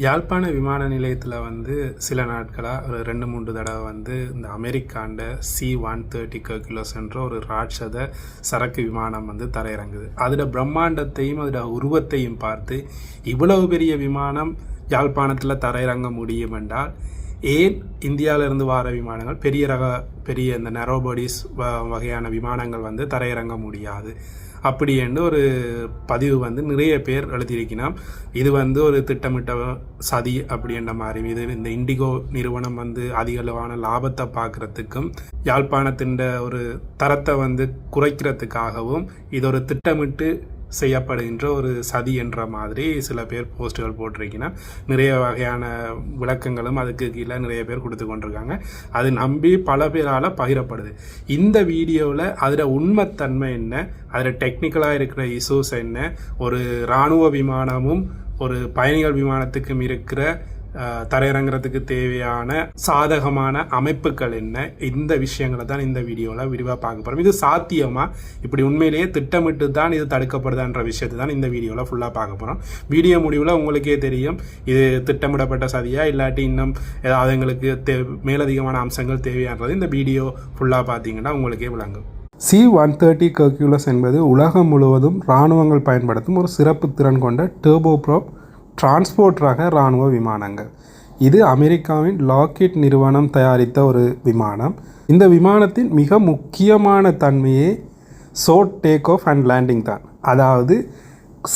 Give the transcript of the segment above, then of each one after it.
யாழ்ப்பாண விமான நிலையத்தில் வந்து சில நாட்களாக ஒரு ரெண்டு மூன்று தடவை வந்து இந்த அமெரிக்காண்ட சி ஒன் தேர்ட்டி கிலோஸ் என்ற ஒரு ராட்சத சரக்கு விமானம் வந்து தரையிறங்குது. அதோட பிரம்மாண்டத்தையும் அதோட உருவத்தையும் பார்த்து இவ்வளவு பெரிய விமானம் யாழ்ப்பாணத்தில் தரையிறங்க முடியும் என்றால் ஏன் இந்தியாவிலிருந்து வார விமானங்கள்? பெரிய ரக பெரிய இந்த நெரோபடிஸ் வகையான விமானங்கள் வந்து தரையிறங்க முடியாது. அப்படி என்று ஒரு பதிவு வந்து நிறைய பேர் எழுதியிருக்கணும் இது வந்து ஒரு திட்டமிட்ட சதி அப்படின்ற மாதிரி. இது இந்த இண்டிகோ நிறுவனம் வந்து அதிக அளவான லாபத்தை பார்க்குறதுக்கும் யாழ்ப்பாணத்தின் ஒரு தரத்தை வந்து குறைக்கிறதுக்காகவும் இது ஒரு திட்டமிட்டு செய்யப்படுகின்ற ஒரு சதி என்ற மாதிரி சில பேர் போஸ்ட்டுகள் போட்டிருக்கீங்கன்னா நிறைய வகையான விளக்கங்களும் அதுக்கு கீழே நிறைய பேர் கொடுத்து கொண்டிருக்காங்க. அது நம்பி பல பேரால் பகிரப்படுது. இந்த வீடியோவில் அதில் உண்மைத்தன்மை என்ன? அதில் டெக்னிக்கலாக இருக்கிற இஷ்யூஸ் என்ன? ஒரு இராணுவ விமானமும் ஒரு பயணிகள் விமானத்துக்கும் இருக்கிற தரையிறங்கிறதுக்கு தேவையான சாதகமான அமைப்புகள் என்ன? இந்த விஷயங்களை தான் இந்த வீடியோவில் விரிவாக பார்க்க போகிறோம் இது சாத்தியமா? இப்படி உண்மையிலேயே திட்டமிட்டு தான் இது தடுக்கப்படுதான்ற விஷயத்தை தான் இந்த வீடியோவில் ஃபுல்லாக பார்க்க போகிறோம் வீடியோ முடிவில் உங்களுக்கே தெரியும் இது திட்டமிடப்பட்ட சதியா இல்லாட்டி இன்னும் ஏதாவது எங்களுக்கு தே மேலதிகமான அம்சங்கள் தேவையான்றது இந்த வீடியோ ஃபுல்லாக பார்த்தீங்கன்னா உங்களுக்கே விளங்கும். சி ஒன் தேர்ட்டி கர்க்யூலஸ் என்பது உலகம் முழுவதும் இராணுவங்கள் பயன்படுத்தும் ஒரு சிறப்பு திறன் கொண்ட டேர்போப்ராப் டிரான்ஸ்போர்ட் ரக இராணுவ விமானங்கள். இது அமெரிக்காவின் லாக்கெட் நிறுவனம் தயாரித்த ஒரு விமானம். இந்த விமானத்தின் மிக முக்கியமான தன்மையே short take off and landing தான். அதாவது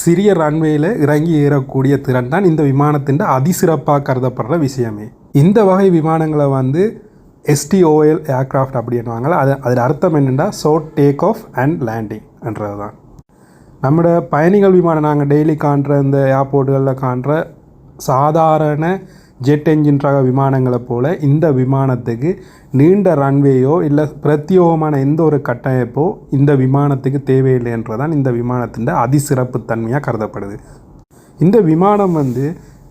சிறிய ரன்வேயில் இறங்கி ஏறக்கூடிய திறன் தான் இந்த விமானத்தின் அதிசிறப்பாக கருதப்படுற விஷயமே. இந்த வகை விமானங்களை வந்து எஸ்டிஓஎல் ஏர்க்ராஃப்ட் அப்படின்வாங்கள அது அதில் அர்த்தம் என்னென்னா short take off and landing என்றது தான் நம்மளோட பயணிகள் விமானம் நாங்கள் டெய்லி காண்ற இந்த ஏர்போர்ட்டுகளில் காண்ற சாதாரண ஜெட் என்ஜின் ரக விமானங்களை போல் இந்த விமானத்துக்கு நீண்ட ரன்வேயோ இல்லை பிரத்யோகமான எந்த ஒரு கட்டமைப்போ இந்த விமானத்துக்கு தேவையில்லை என்றதான் இந்த விமானத்தின் அதிசிறப்பு தன்மையாக கருதப்படுது. இந்த விமானம் வந்து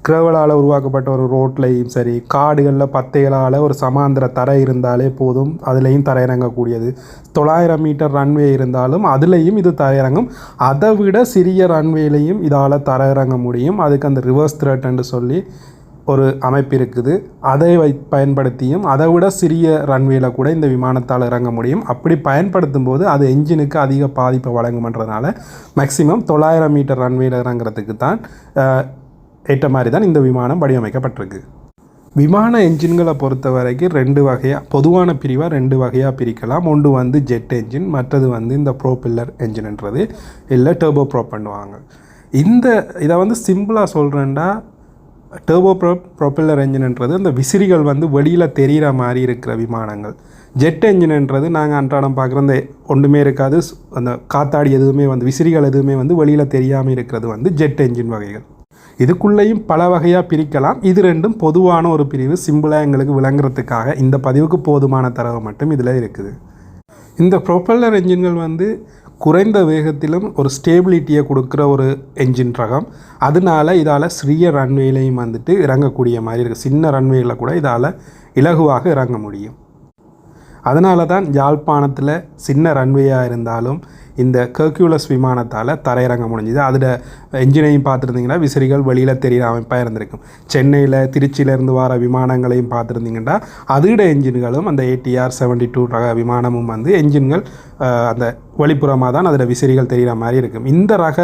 கிரவலால் உருவாக்கப்பட்ட ஒரு ரோட்லையும் சரி காடுகளில் பத்தைகளால் ஒரு சமாந்திர தரை இருந்தாலே போதும் அதுலேயும் தரையிறங்கக்கூடியது தொள்ளாயிரம் மீட்டர் ரன்வே இருந்தாலும் அதுலேயும் இது தரையிறங்கும் அதை விட சிறிய ரன்வேலையும் இதால் தரையிறங்க முடியும். அதுக்கு அந்த ரிவர்ஸ் த்ரெட்ன்னு சொல்லி ஒரு அமைப்பு இருக்குது. அதை வை பயன்படுத்தியும் அதை விட சிறிய ரன்வேல கூட இந்த விமானத்தால் இறங்க முடியும். அப்படி பயன்படுத்தும் போது அது என்ஜினுக்கு அதிக பாதிப்பை வழங்குமன்றதுனால மேக்ஸிமம் தொள்ளாயிரம் மீட்டர் ரன்வேல இறங்குறதுக்கு தான் ஏற்ற மாதிரி தான் இந்த விமானம் வடிவமைக்கப்பட்டிருக்கு. விமான என்ஜின்களை பொறுத்த வரைக்கும் ரெண்டு வகையாக பொதுவான பிரிவாக ரெண்டு வகையாக பிரிக்கலாம். ஒன்று வந்து ஜெட் என்ஜின் மற்றது வந்து இந்த ப்ரோபில்லர் என்ஜின்ன்றது. இல்லை டர்போ ப்ரோப் பண்ணுவாங்க. இந்த இதை வந்து சிம்பிளாக சொல்கிறேன்டா டர்போ ப்ரோ ப்ரொப்பல்லர் என்ஜின்ன்றது இந்த விசிறிகள் வந்து வெளியில் தெரிகிற மாதிரி இருக்கிற விமானங்கள். ஜெட் என்ஜின்ன்றது நாங்கள் அன்றாடம் பார்க்குற இந்த ஒன்றுமே இருக்காது அந்த காத்தாடி எதுவுமே வந்து விசிறிகள் எதுவுமே வந்து வெளியில் தெரியாமல் இருக்கிறது வந்து ஜெட் என்ஜின் வகைகள். இதுக்குள்ளேயும் பல வகையாக பிரிக்கலாம். இது ரெண்டும் பொதுவான ஒரு பிரிவு. சிம்பிளாக எங்களுக்கு விளங்குறதுக்காக இந்த பதிவுக்கு போதுமான தரவு மட்டும் இதில் இருக்குது. இந்த ப்ரொப்பல்லர் என்ஜின்கள் வந்து குறைந்த வேகத்திலும் ஒரு ஸ்டேபிலிட்டியை கொடுக்குற ஒரு என்ஜின் ரகம். அதனால இதால் சிறிய ரன்வேலையும் வந்துட்டு இறங்கக்கூடிய மாதிரி இருக்குது சின்ன ரன்வேயில் கூட இதால் இலகுவாக இறங்க முடியும். அதனால தான் யாழ்ப்பாணத்தில் சின்ன ரன்வேயாக இருந்தாலும் இந்த கர்க்யூலஸ் விமானத்தால் தரையிறங்க முடிஞ்சுது. அதில் என்ஜினையும் பார்த்துருந்தீங்கன்னா விசிறிகள் வெளியில் தெரிகிற அமைப்பாக இருந்திருக்கும். சென்னையில் திருச்சியிலேருந்து வர விமானங்களையும் பார்த்துருந்தீங்கன்னா அதோட என்ஜின்களும் அந்த ஏடிஆர் செவன்டி டூ ரக விமானமும் வந்து என்ஜின்கள் அந்த வெளிப்புறமாக தான் அதில் விசிறிகள் தெரிகிற மாதிரி இருக்கும். இந்த ரக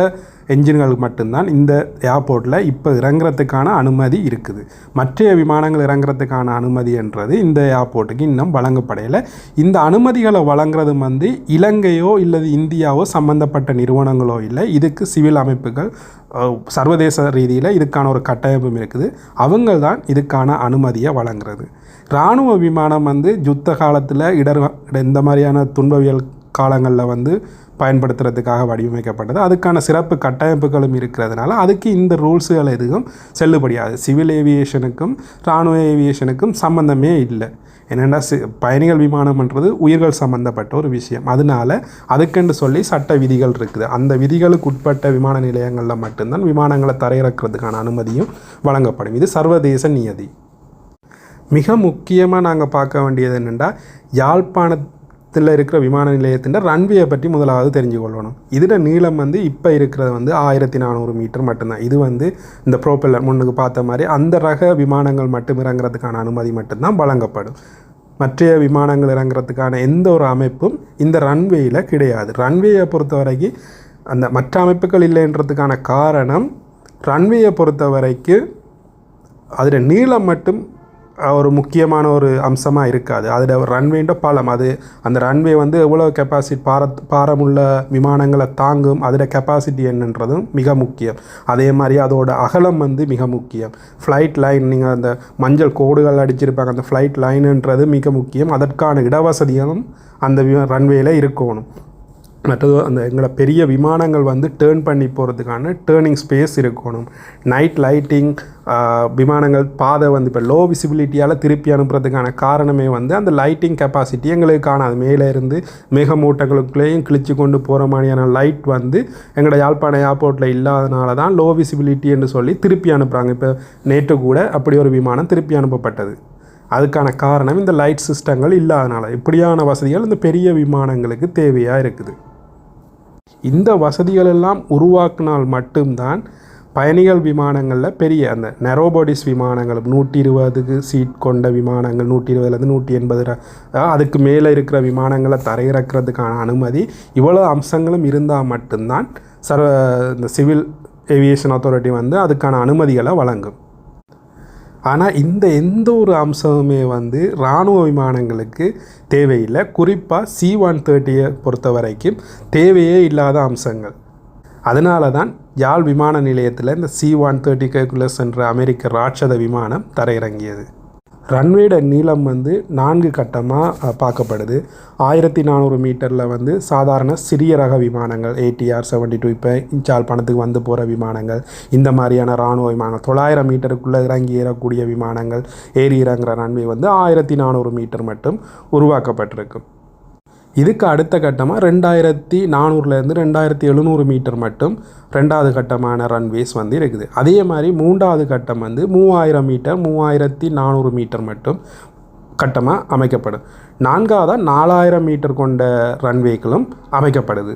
என்ஜின்களுக்கு மட்டும்தான் இந்த ஏர்போர்ட்டில் இப்போ இறங்குறதுக்கான அனுமதி இருக்குது. மற்ற விமானங்கள் இறங்குறதுக்கான அனுமதி என்றது இந்த ஏர்போர்ட்டுக்கு இன்னும் வழங்கப்படையில். இந்த அனுமதிகளை வழங்குறதும் வந்து இலங்கையோ இல்லது இந்தியாவோ சம்பந்தப்பட்ட நிறுவனங்களோ இல்லை இதுக்கு சிவில் அமைப்புகள் சர்வதேச ரீதியில் இதுக்கான ஒரு கட்டமைப்பும் இருக்குது. அவங்க தான் இதுக்கான அனுமதியை வழங்குறது. இராணுவ விமானம் வந்து யுத்த காலத்தில் இடர் இந்த மாதிரியான துன்பவியல் காலங்களில் வந்து பயன்படுத்துறதுக்காக வடிவமைக்கப்பட்டது. அதுக்கான சிறப்பு கட்டமைப்புகளும் இருக்கிறதுனால அதுக்கு இந்த ரூல்ஸுகள் எதுவும் செல்லுபடியாது. சிவில் ஏவியேஷனுக்கும் இராணுவ ஏவியேஷனுக்கும் சம்மந்தமே இல்லை. என்னென்னா சி பயணிகள் விமானம்ன்றது உயிர்கள் சம்மந்தப்பட்ட ஒரு விஷயம். அதனால அதுக்கென்று சொல்லி சட்ட விதிகள் இருக்குது. அந்த விதிகளுக்கு உட்பட்ட விமான நிலையங்களில் மட்டும்தான் விமானங்களை தரையிறக்கிறதுக்கான அனுமதியும் வழங்கப்படும். இது சர்வதேச நியதி. மிக முக்கியமாக நாங்கள் பார்க்க வேண்டியது என்னென்னா யாழ்ப்பாண இதில் இருக்கிற விமான நிலையத்தின் ரன்வேயை பற்றி முதலாவது தெரிஞ்சு கொள்ளணும் இதில் நீளம் வந்து இப்போ இருக்கிறது வந்து ஆயிரத்தி நானூறு மீட்டர் மட்டும்தான். இது வந்து இந்த ப்ரோப்பெல்லர் முன்னுக்கு பார்த்த மாதிரி அந்த ரக விமானங்கள் மட்டும் இறங்குறதுக்கான அனுமதி மட்டும்தான் வழங்கப்படும். மற்ற விமானங்கள் இறங்குறதுக்கான எந்த ஒரு அமைப்பும் இந்த ரன்வேயில் கிடையாது. ரன்வேயை பொறுத்த வரைக்கும் அந்த மற்ற அமைப்புகள் இல்லைன்றதுக்கான காரணம் ரன்வேயை பொறுத்த வரைக்கும் அதில் நீளம் மட்டும் ஒரு முக்கியமான ஒரு அம்சமாக இருக்காது. அதில் ரன்வேன்ற பாலம். அது அந்த ரன்வே வந்து எவ்வளோ கெப்பாசிட்டி பார பாரமுள்ள விமானங்களை தாங்கும் அதில் கெப்பாசிட்டி என்னன்றதும் மிக முக்கியம். அதே மாதிரி அதோட அகலம் வந்து மிக முக்கியம். ஃப்ளைட் லைன் நீங்கள் அந்த மஞ்சள் கோடுகள் அடிச்சிருப்பாங்க அந்த ஃப்ளைட் லைனுன்றது மிக முக்கியம். அதற்கான இடவசதிகளும் அந்த ரன்வேயில் இருக்கணும். மற்றது அந்த எங்களை பெரிய விமானங்கள் வந்து டேர்ன் பண்ணி போகிறதுக்கான டேர்னிங் ஸ்பேஸ் இருக்கணும். நைட் லைட்டிங் விமானங்கள் பாதை வந்து இப்போ லோ விசிபிலிட்டியால் திருப்பி அனுப்புறதுக்கான காரணமே வந்து அந்த லைட்டிங் கெப்பாசிட்டி எங்களுக்கு காணாது மேலே இருந்து மேகமூட்டங்களுக்குள்ளேயும் கிழிச்சு கொண்டு போகிற மாதிரியான லைட் வந்து எங்களோட யாழ்ப்பாணம் ஏர்போர்ட்டில் இல்லாதனால தான் லோ விசிபிலிட்டி என்று சொல்லி திருப்பி அனுப்புகிறாங்க இப்போ நேற்று கூட அப்படி ஒரு விமானம் திருப்பி அனுப்பப்பட்டது. அதுக்கான காரணம் இந்த லைட் சிஸ்டங்கள் இல்லாதனால. இப்படியான வசதிகள் இந்த பெரிய விமானங்களுக்கு தேவையாக இருக்குது. இந்த வசதிகள் எல்லாம் உருவாக்கினால் மட்டும்தான் பயணிகள் விமானங்களில் பெரிய அந்த நெரோபாடிஸ் விமானங்கள் நூற்றி இருபதுக்கு சீட் கொண்ட விமானங்கள் நூற்றி இருபதுலேருந்து நூற்றி எண்பது அதுக்கு மேலே இருக்கிற விமானங்களை தரையிறக்கிறதுக்கான அனுமதி இவ்வளோ அம்சங்களும் இருந்தால் மட்டும்தான் சர்வ இந்த சிவில் ஏவியேஷன் அத்தாரிட்டி வந்து அதுக்கான அனுமதிகளை வழங்கும். ஆனால் இந்த எந்த ஒரு அம்சமுமே வந்து இராணுவ விமானங்களுக்கு தேவையில்லை. குறிப்பாக சி ஒன் தேர்ட்டியை பொறுத்த வரைக்கும் தேவையே இல்லாத அம்சங்கள். அதனால தான் யாழ் விமான நிலையத்தில் இந்த சி ஒன் தேர்ட்டி கேக்குலஸ் என்ற அமெரிக்க ராட்சத விமானம் தரையிறங்கியது. ரன்வேட நீளம் வந்து நான்கு கட்டமாக பார்க்கப்படுது. ஆயிரத்தி நானூறு மீட்டரில் வந்து சாதாரண சிறிய ரக விமானங்கள் ஏடிஆர் செவன்டி டூ இப்போ இன்சால் பணத்துக்கு வந்து போகிற விமானங்கள் இந்த மாதிரியான இராணுவ விமானம் தொள்ளாயிரம் மீட்டருக்குள்ளே இறங்கி ஏறக்கூடிய விமானங்கள் ஏறி இறங்குற ரன்வே வந்து ஆயிரத்தி நானூறு மீட்டர் மட்டும் உருவாக்கப்பட்டிருக்கும் இதுக்கு அடுத்த கட்டமாக ரெண்டாயிரத்தி நானூறுலேருந்து ரெண்டாயிரத்தி எழுநூறு மீட்டர் மட்டும் ரெண்டாவது கட்டமான ரன்வேஸ் வந்து இருக்குது. அதே மாதிரி மூன்றாவது கட்டம் வந்து மூவாயிரம் மீட்டர் மூவாயிரத்தி நானூறு மீட்டர் மட்டும் கட்டமாக அமைக்கப்படும். நான்காவதாக நாலாயிரம் மீட்டர் கொண்ட ரன்வேக்களும் அமைக்கப்படுது.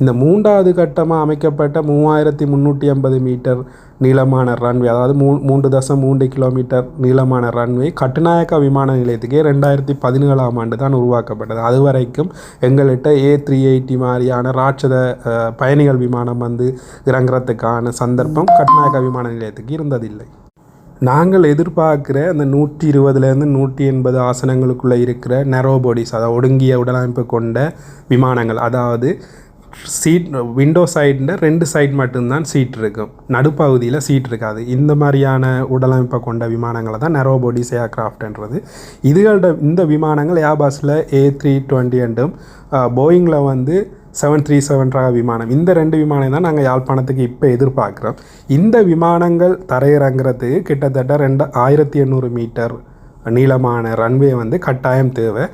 இந்த மூன்றாவது கட்டமாக அமைக்கப்பட்ட மூவாயிரத்தி முந்நூற்றி ஐம்பது மீட்டர் நீளமான ரன்வே அதாவது மூ மூன்று தசம் மூன்று கிலோமீட்டர் நீளமான ரன்வே கட்டுநாயக்கா விமான நிலையத்துக்கே ரெண்டாயிரத்தி பதினேழாம் ஆண்டு தான் உருவாக்கப்பட்டது. அது வரைக்கும் எங்கள்கிட்ட ஏ த்ரீ எயிட்டி மாதிரியான ராட்சத பயணிகள் விமானம் வந்து இறங்குறதுக்கான சந்தர்ப்பம் கட்டுநாயக்கா விமான நிலையத்துக்கு இருந்ததில்லை. நாங்கள் எதிர்பார்க்குற அந்த நூற்றி இருபதுலேருந்து நூற்றி எண்பது ஆசனங்களுக்குள்ளே இருக்கிற நெரோ பாடிஸ் அதாவது ஒடுங்கிய உடலமைப்பு கொண்ட விமானங்கள் அதாவது சீட் விண்டோ சைடில் ரெண்டு சைடு மட்டும்தான் சீட் இருக்கும் நடுப்பகுதியில் சீட் இருக்காது. இந்த மாதிரியான உடலமைப்பை கொண்ட விமானங்களை தான் நெரோ பாடிஸ் ஏர்க்ராஃப்ட்ன்றது இதுகளோட இந்த விமானங்கள் ஏபாஸில் ஏ த்ரீ டுவெண்ட்டி அண்டும் போயிங்கில் வந்து செவன் த்ரீ செவன் ரக விமானம். இந்த ரெண்டு விமானம் தான் நாங்கள் யாழ்ப்பாணத்துக்கு இப்போ எதிர்பார்க்குறோம். இந்த விமானங்கள் தரையிறங்குறதுக்கு கிட்டத்தட்ட ரெண்டு ஆயிரத்தி எண்ணூறு மீட்டர் நீளமான ரன்வே வந்து கட்டாயம் தேவை.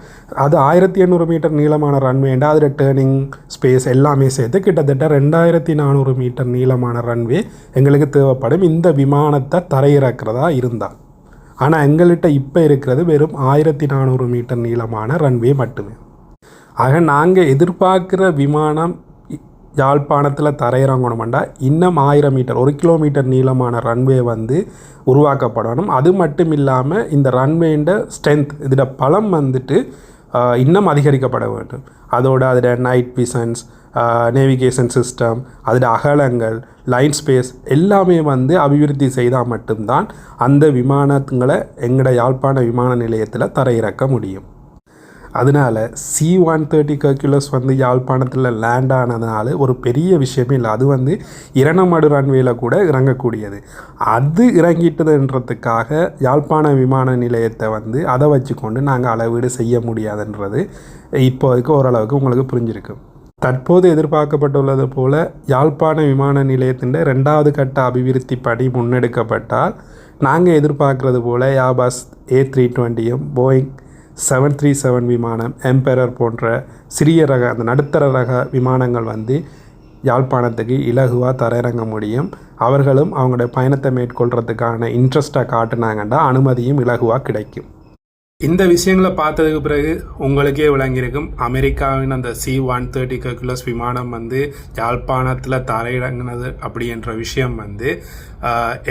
அது ஆயிரத்தி எண்ணூறு மீட்டர் நீளமான ரன்வேண்டா அதில் டேர்னிங் ஸ்பேஸ் எல்லாமே சேர்த்து கிட்டத்தட்ட ரெண்டாயிரத்தி நானூறு மீட்டர் நீளமான ரன்வே எங்களுக்கு தேவைப்படும். இந்த விமானத்தை தரையிறக்கிறதா இருந்தால் ஆனால் எங்கள்கிட்ட இப்போ இருக்கிறது வெறும் ஆயிரத்தி நானூறு மீட்டர் நீளமான ரன்வே மட்டுமே. ஆக நாங்கள் எதிர்பார்க்குற விமானம் யாழ்ப்பாணத்தில் தரையிறங்கணுமெண்டா? இன்னும் ஆயிரம் மீட்டர் ஒரு கிலோமீட்டர் நீளமான ரன்வே வந்து உருவாக்கப்படணும். அது மட்டும் இல்லாமல் இந்த ரன்வேண்ட ஸ்ட்ரென்த் இதோட பலம் வந்துட்டு இன்னும் அதிகரிக்கப்பட வேண்டும். அதோட அதில் நைட் விசன்ஸ் நேவிகேஷன் சிஸ்டம் அதில் அகலங்கள் லைன் ஸ்பேஸ் எல்லாமே வந்து அபிவிருத்தி செய்தால் மட்டும்தான் அந்த விமானங்களை எங்களோட யாழ்ப்பாண விமான நிலையத்தில் தரையிறக்க முடியும். அதனால சி ஒன் தேர்ட்டி கர்குலஸ் வந்து யாழ்ப்பாணத்தில் லேண்ட் ஆனதுனால ஒரு பெரிய விஷயமே இல்லை. அது வந்து இரணமடு ரன்வேயில் கூட இறங்கக்கூடியது. அது இறங்கிட்டதுன்றதுக்காக யாழ்ப்பாண விமான நிலையத்தை வந்து அதை வச்சுக்கொண்டு நாங்கள் அளவீடு செய்ய முடியாதுன்றது இப்போதைக்கு ஓரளவுக்கு உங்களுக்கு புரிஞ்சிருக்கு. தற்போது எதிர்பார்க்கப்பட்டுள்ளது போல யாழ்ப்பாண விமான நிலையத்தின் ரெண்டாவது கட்ட அபிவிருத்தி பணி முன்னெடுக்கப்பட்டால் நாங்கள் எதிர்பார்க்குறது போல யாபாஸ் ஏ த்ரீ டுவெண்ட்டியும் போயிங் செவன் த்ரீ செவன் விமானம் எம்பரர் போன்ற சிறிய ரக அந்த நடுத்தர ரக விமானங்கள் வந்து யாழ்ப்பாணத்துக்கு இலகுவாக தரையிறங்க முடியும். அவர்களும் அவங்களுடைய பயணத்தை மேற்கொள்கிறதுக்கான இன்ட்ரெஸ்ட்டை காட்டினாங்கன்னா அனுமதியும் இலகுவாக கிடைக்கும். இந்த விஷயங்களை பார்த்ததுக்கு பிறகு உங்களுக்கே விளங்கியிருக்கும். அமெரிக்காவின் அந்த சி ஒன் தேர்ட்டி கர்குலஸ் விமானம் வந்து யாழ்ப்பாணத்தில் தரையிறங்கினது அப்படின்ற விஷயம் வந்து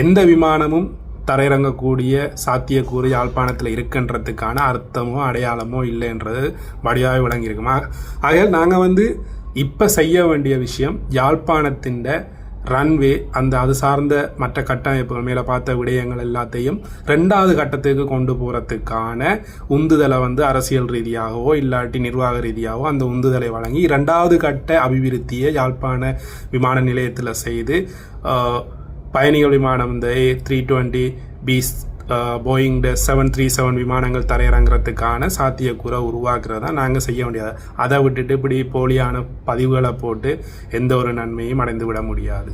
எந்த விமானமும் தரையிறங்கக்கூடிய சாத்தியக்கூறு யாழ்ப்பாணத்தில் இருக்குன்றதுக்கான அர்த்தமோ அடையாளமோ இல்லைன்றது வடிவாக விளங்கியிருக்குமா ஆகையால் நாங்கள் வந்து இப்போ செய்ய வேண்டிய விஷயம் யாழ்ப்பாணத்தின் ரன்வே அந்த அது சார்ந்த மற்ற கட்டமைப்புகள் மேலே பார்த்த விடயங்கள் எல்லாத்தையும் ரெண்டாவது கட்டத்துக்கு கொண்டு போகிறதுக்கான உந்துதலை வந்து அரசியல் ரீதியாகவோ இல்லாட்டி நிர்வாக ரீதியாகவோ அந்த உந்துதலை வழங்கி ரெண்டாவது கட்ட அபிவிருத்தியை யாழ்ப்பாண விமான நிலையத்தில் செய்து பயணிகள் விமானம் இந்த ஏ த்ரீ டுவெண்ட்டி பீஸ் போயிங் செவன் த்ரீ செவன் விமானங்கள் தரையிறங்கிறதுக்கான சாத்தியக்கூறை உருவாக்குறதா நாங்கள் செய்ய வேண்டியது? அதை விட்டுட்டு இப்படி போலியான பதிவுகளை போட்டு எந்த ஒரு நன்மையும் அடைந்து விட முடியாது.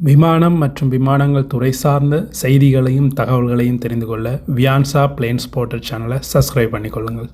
விமானம் மற்றும் விமானங்கள் துறை சார்ந்த செய்திகளையும் தகவல்களையும் தெரிந்து கொள்ள வியான்சா பிளேன்ஸ் ஸ்போர்ட்டர் சேனலை சப்ஸ்கிரைப் பண்ணிக்கொள்ளுங்கள்.